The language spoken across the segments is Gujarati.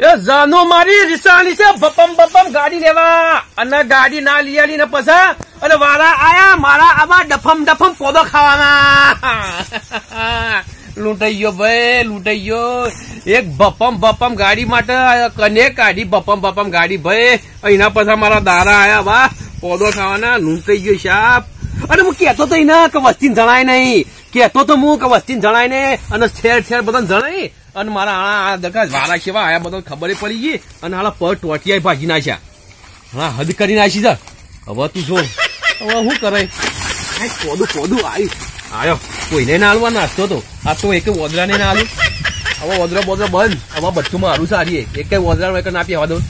એ જાનો મારી રિસાની છે. બપમ બપમ ગાડી લેવા. અને ગાડી ના લઈ ને પછી અને વારા આયા, મારા આવા ડફમ ડફમ પોદો ખાવાના. લૂંટાઈ ગયો ભાઈ, લૂંટાઈ ગયો. એક બપમ બપમ ગાડી માટે કને કાઢી બપમ બપમ ગાડી ભાઈ. એના પછી મારા દારા આયા વા પોદો ખાવાના, લૂંટાઈ ગયો સાપ. અને હું કેતો તો એના કે વસ્તી જણાય નહીં. કેતો તો હું, કે વસ્તી જણાય નહીં. અને છેર છેર બધા જણાય. અને મારા આ દકા વારા કેવા આયા બધા ખબર પડી ગઈ અને હાલા પર ટોટિયા ભાગી નાખ્યા. હા હદ કરી નાખી છે. હવે તું જો. હવે શું કરે પોદું પોદું આવી આયો. કોઈને ના હાલવા નાસ્તો તો. આ તો એક વોદરાને ના હાલું. હવે વોદરો બોદરા બંધ. હવે બધું મારું સારી એક વોદરા એક ના પીવા દઉં.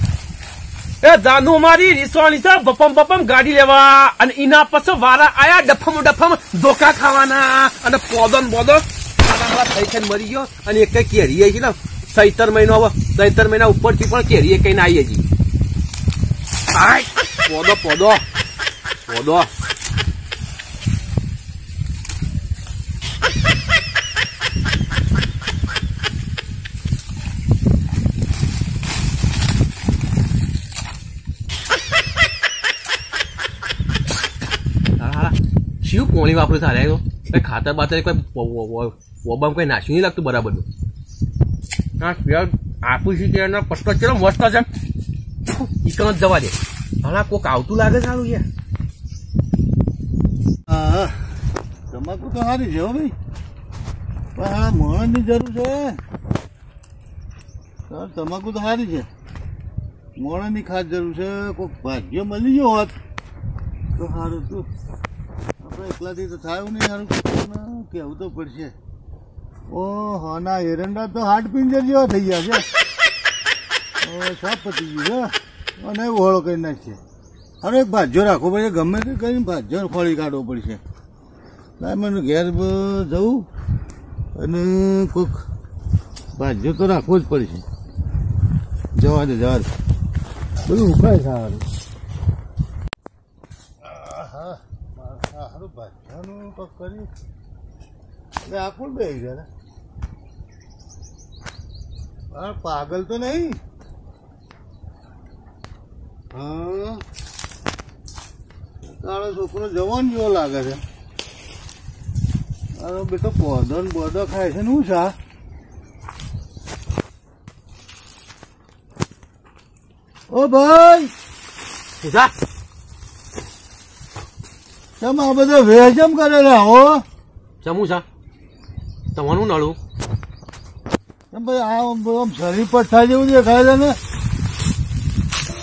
એ દાનુ મારી રિસોણી છે. બપમ બપમ ગાડી લેવા. અને એના પછી વારા આયા ડફમ ડફમ ધોકા ખાવાના. અને પોદન ને બોદો. ખાવા થઈ મરી ગયો અને એક કેરી છે ને, સૈતર મહિનો હવે, સૈતર મહિના ઉપરથી પણ કેરી કઈ ના આવી હજી પોદો પોદો પોદો. શિવ કોણી વાપરું તારે ખાતર બાતર કોઈ વોબામ કઈ નાખ્યું નહીં લાગતું બરાબર હા પેલા આપું છું કે એનો પટ્ટો ચલો મસ્ત છે. ઈકણ જ જવા દે. હા કોક આવતું લાગે સારું યાર હા તમાકુ તો સારી છે હો ભાઈ. પણ હા મોણની જરૂર છે. હા, તમાકુ તો સારી છે. મોણની ખાસ જરૂર છે કોઈક ભાગ્ય મળી ગયો હોત તો સારું તું આપણે એકલાથી તો થાય નહીં સારું કેવું કહેવું તો પડશે. ઓ ના એરંડા તો હાટ પિંજર જેવા થઈ ગયા છે. ઓ સાપ પતી ગયું છે અને ઓહળો કરી નાખશે. એક ભાજ્યો રાખવો પડશે ગમે તે કરીને ભાજ્યો ખોળી કાઢવો પડશે. મને ઘેર જવું અને કોઈક ભાજ્યો તો રાખવો જ પડશે. જવા દે જવા દે. બધું ઉકાય સારું. મારે સારું ભાજ્યાનું તો કર્યું. એટલે બે ગયા હા પાગલ તો નહીં. હા. તારો છોકરો જવાન જેવો લાગે છે. અરે બેટો પોદો ને બોદો ખાય છે ને શું છે? ઓ ભાઈ! કેમ આ બધો વેચમ કરેલા હો? ચમુ છા તમારું નળું ભાઈ આ આમ આમ શરીર પઠ્ઠા જેવું દેખાય છે ને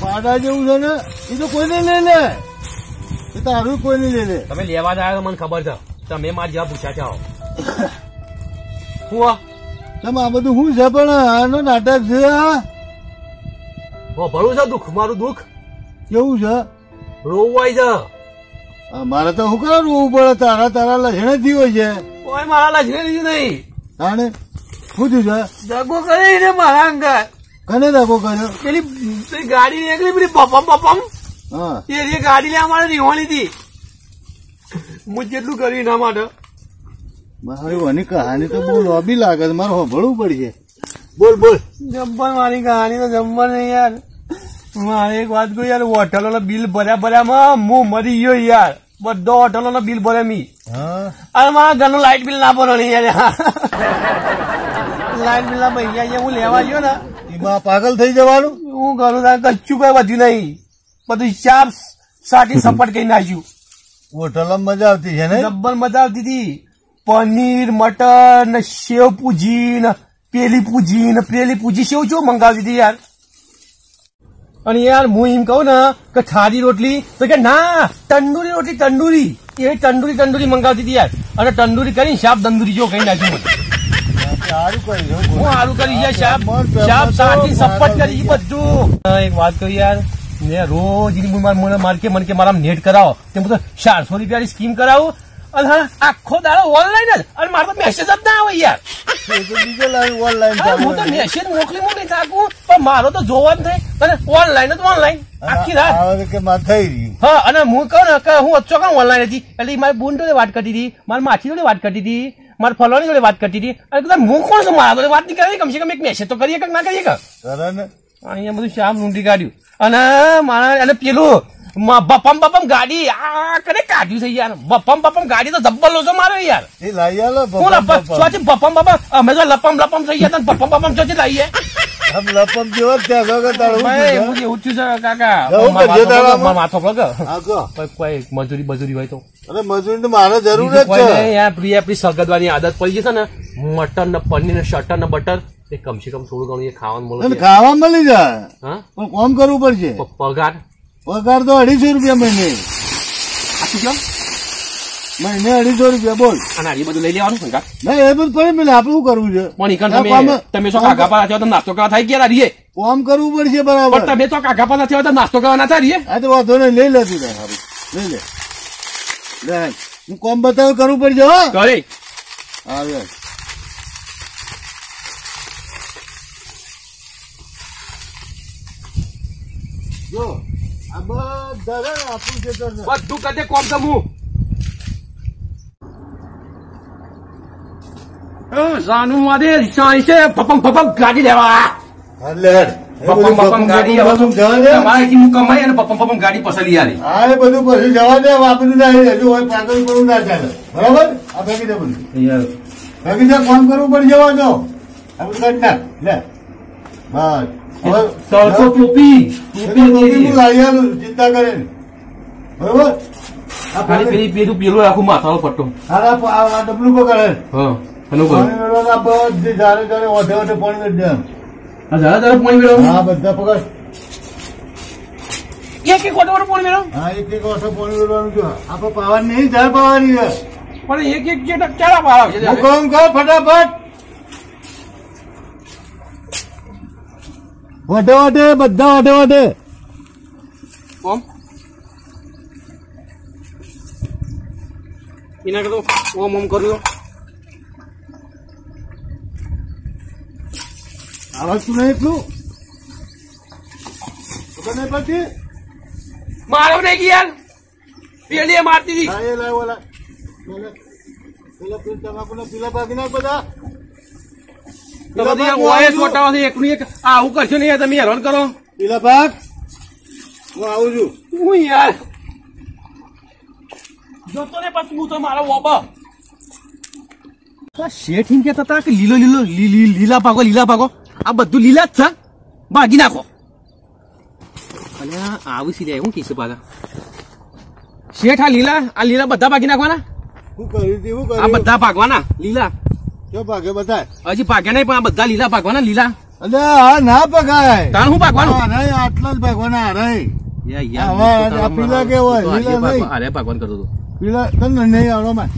પાડા જેવું છે ને એ તો કોઈને લે લે. એ તારું નહીં લે લે. તમે લેવા જ આવ્યા મને ખબર છે. તમે મારા જેવા પૂછ્યા છો. હું આ? આ બધું શું છે પણ આનો નાટક છે આ ભરું છે દુઃખ મારું દુઃખ? કેવું છે? રોવાય છે. મારે તો શું કરવા રોવું પડે તારા તારા લક્ષણે જ હોય છે. કોઈ મારા લજને થયું નહીં. શું થયું છે? દગો કરે ને મારા અંગર. કને દાખો કર્યો? પેલી ગાડી નીકળી પેલી બપમ બપમ. હા. એ ગાડી લે અમારે રીવાણી હતી. હું જેટલું કર્યું એના માટે. મારી વાની કહાની તો બહુ લોબી લાગે છે. મારે હોભળવું પડશે. બોલ બોલ. જબ્બર મારી કહાની તો જબ્બર નહીં યાર. મારે એક વાત કહું યાર હોટલો બિલ ભર્યા ભર્યામાં હું મરી ગયો યાર. બધો હોટલો નો બિલ ભરે મી. અરે મારા ઘરનું લાઇટ બિલ ના ભરો નહીં યાર. લાઇટ બિલ ના પૈસા હું લેવા ગયો ને એમાં પાગલ થઈ જવાનું? હું ઘરું કચ્છું કઈ વધ્યું નહીં. બધું ચાર સાટી સપટ કઈ નાખ્યું હોટલમાં મજા આવતી છે ને? ડબ્બલ મજા આવતી હતી. પનીર મટર ને સેવ પૂજી ને પેલી પૂજી ને પેલી પૂજી સેવ ચો મંગાવતી હતી યાર. અને યાર હું એમ કહું ને કે થાળી રોટલી તો કે ના તંદુરી રોટલી તંદુરી. એ તંદુરી તંદુરી મંગાવતી હતી યાર. અને તંદુરી કરીને સાફ તંદુરી જો કઈ નાખ્યું સારું કરી હું સારું કરી યાર શાપ મન પેપર શાપ તો સાટી સપટ મારવા કરી બધું. એક વાત કહું યાર મેં રોજ મને મને માર કે મને કે મારા નેટ કરાવો. તે ચારસો રૂપિયાની સ્કીમ કરાવું. અને હા આખો દાડો ઓનલાઈન જ. અને મારો તો મેસેજ જ ના આવે યાર. બીજો લાઈન ઓનલાઈન હું તો મેસેજ મોકલી મોકલી થાકું. પણ મારો તો જોવાનું થાય. અને ઓનલાઈન જ ઓનલાઈન આખી રાત. કે માં થઈ રહ્યું હા અને હું કહું ને કે હું અચ્છો કામ ઓનલાઈન હતી. એટલે મારી બુન જોડે વાત કરતી હતી. મારી માછી જોડે વાત કરતી હતી. મારી ફોલોની જોડે વાત કરતી હતી. અને કદાચ હું કોણ છું? મારા જોડે વાત નહીં કરી કમસે કમ એક મેસેજ તો કરીએ કે ના કરીએ કે? અહીંયા બધું શ્યામ લૂંટી કાઢ્યું. અને મારા અને પેલું બપમ બપમ ગાડી આ કને કાઢ્યું છે યાર? બપમ બપમ ગાડી તો જબ્બર લોચો મારે યાર. એ લઈ આલો કોણ સ્વાચી બપમ. બપમ અમે તો લપમ લપમ થઈ ગયા બપમ બપમ ચોથી લઈએ. લપમ જેવો ત્યાં ભાઈ એવું છે કાકા. માથો પગ, કોઈ કોઈ મજૂરી હોય તો. અરે મજૂરી તો મારે જરૂર જ છે. યાર પ્રિય આપણી સગદવાની આદત પડી જશે ને. મટન ને પનીર ને શટર ને બટર એ કમસે કમ થોડું ઘણું એ ખાવાનું મળે ખાવા મળી જાય. પણ કોમ કરવું પડશે. પગાર? પગાર તો અઢીસો રૂપિયા મહિને. મહિને અઢીસો રૂપિયા બોલ. અને આ બધું લઈ લેવાનું પગાર ના એ બધું પડે પેલા આપણે શું કરવું છે. પણ ઈકન તમે તમે શું કાકા પાસે છો તો નાસ્તો કરવા થાય ગયા રીએ કોમ કરવું પડશે પણ બરાબર તમે તો કાકા પાસે છો તો નાસ્તો કરવા ના થાય રીએ આ તો વાંધો નહીં લઈ લેતું તું સારું લઈ લે. લે હું કોમ બતાવ કરવું પડશે હો. કરે. આવે. જો. બધા આપણું કદે કોમ તો હું. રિક્ષા છે ગાડી લેવા. પપમ પપમ ગાડી હું કમાઈ અને પપમ પપમ ગાડી પસંદ આલી. હા એ બધું પછી જવા દે વાપરી ના હજુ હોય પાગલ કરવું ના ચાલે. બરાબર? આ ફેંકી દે બધું. ફેંકી દે કામ કરવું પડી જવા દો. આ બધું નાખ. લે. બસ. હવે ટોપી ટોપી ચિંતા કરે બરોબર? ખાલી પેલી પેલું પેલું આખું માથાનો પટ્ટો. ડબલું પકડે હા પાણી જારે જારે ઓઢે ઓઢે પાણી વેચ દે આ જરા જરા પાણી મેળવો હા બધા પકડ. એક એક ઓટો પાણી મેળવો. હા એક એક ઓઠો પાણી વેળવાનું જો આપણે પાવાની નહીં ઝાડ પાવાની છે. પણ એક એક પાર આવશે હું કર ફટાફટ. ઓઢે વઢે બધા વઢે વઢે. કોમ એના કરતો ઓમ ઓમ કર્યું આવડતું નહીં એટલું. ખબર નહીં પડતી? મારો નહીં ગયા પેલી એ મારતી હતી. પેલા પેલા પેલા પેલા પીલા ભાગી નાખ બધા. તો બધી એકનું એક. આવું કરશો નહીં તમે હેરાન કરો. લીલા ભાગ હું આવું છું. હું યાર. જોતો ને પછી હું તો મારો બાબા શેઠ એમ કેતા હતા કે લીલો લીલો લી- લી- લીલા પાકો લીલા પાકો આ બધું લીલા જ છે. ભાગી નાખો. અને આવું સિલાય હું કીધું પાછા. શેઠ આ લીલા આ લીલા બધા ભાગી નાખવાના? આ બધા ભાગવાના લીલા. જો ભાગે બતાય હજી ભાગ્યા નહીં પણ આ બધા લીલા ભાગવાના લીલા. અલે હા ના પકાય તાણ હું ભાગવાનું? આટલા જ ભાગવાના હા નહીં. યા, હા, યાર, હવે હું તો આ પીલા તારા- હોય? લીલા નહીં. ભાગવા- હારે કરતો હતો. પીલા તને નહીં આવડો માં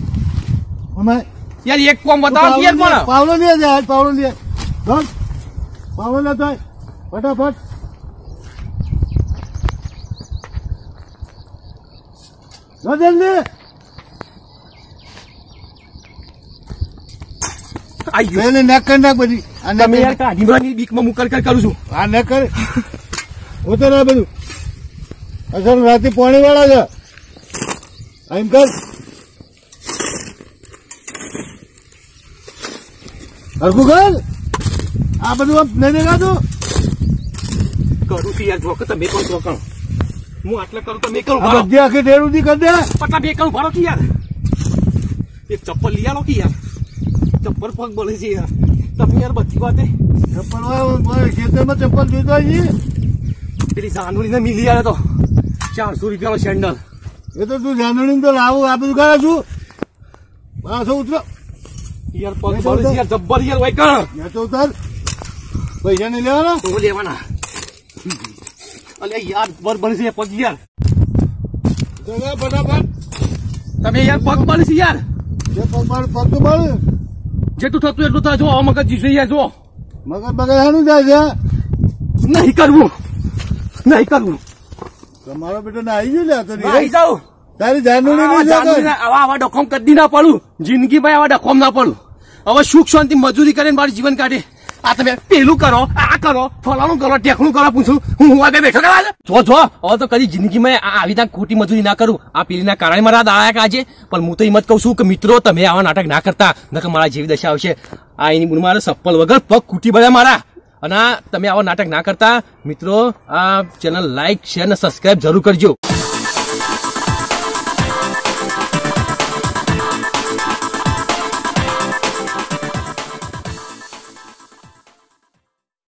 અમાય યાર એક કોમ બતાવો યાર પણ પાવલો લે પાવલો. પાવલો આય. ફટાફટ. જલ્દી આઈ ગયો. એને નાક કરી નાખ બધી. તમે યાર કાઢીવાની બીકમાં હું કર કર કરું છું. આ ન કર બધું. અસલ રાતે પાણી વાળા છે. એમ કર. આ બધું આમ નહીં દેખાતું કરું છું યાર તમે પણ હું આટલા કરું તમે કરું બધી આખી ઢેરું કરી દે. પટલા બે કરું ભરો કે યાર. એક ચપ્પલ લઈ આવો કે યાર? ચપ્પલ પગ બોલે છે યાર. તમે યાર બધી વાતે ચપ્પલ ખેતરમાં ચપ્પલ જોઈતો છે? પેલી જાનુરી ને મિલી આવે તો. ચારસો રૂપિયાનો સેન્ડલ. એ તો તું જાનણી તો લાવું આ બધું કરે છું. પાછો ઉતરો. યાર પગ બોલે છે યાર જબ્બર યાર હોય કણ. તો ઉતાર. પૈસા નહીં લેવાના? તો લેવાના. અલે યાર બર બને છે પગ યાર. ફટાફટ. તમે યાર પગ બને છે યાર. પગ પગ તો બળ જેટલું થતું એટલું થાય. જો આ મગજ જીસી જો મગજ બગડવાનું જાય છે. નહીં કરવું. નહીં કરવું. તમારો બેટો ના આવી ગયો તો નહીં. જાઉં. તારી આવા ના- આવા આવા ડખોમ કદી ના પડું. જિંદગી ભાઈ આવા ડખોમ ના પડું. હવે સુખ શાંતિ મજૂરી કરીને મારું જીવન કાઢે. આ તમે પેલું કરો, આ કરો, ફલાણું કરો, ટેકણું કરો, પૂછું, હું હું આગળ બેઠો કરવા જો જો, હવે તો કદી જિંદગીમાં આ આવી રીતના ખોટી મજૂરી ના કરું. આ પેલીના કારણે મારા દાયા કાજે. પણ હું તો એમ જ કહું છું કે મિત્રો, તમે આવા નાટક ના કરતા. નકર મારા જેવી દશા આવશે. આ એની મૂળ મારે સપ્પલ વગર પગ કૂટી બધા મારા. અને તમે આવા નાટક ના કરતા, મિત્રો, આ ચેનલ લાઈક શેર અને સબસ્ક્રાઇબ જરૂર કરજો.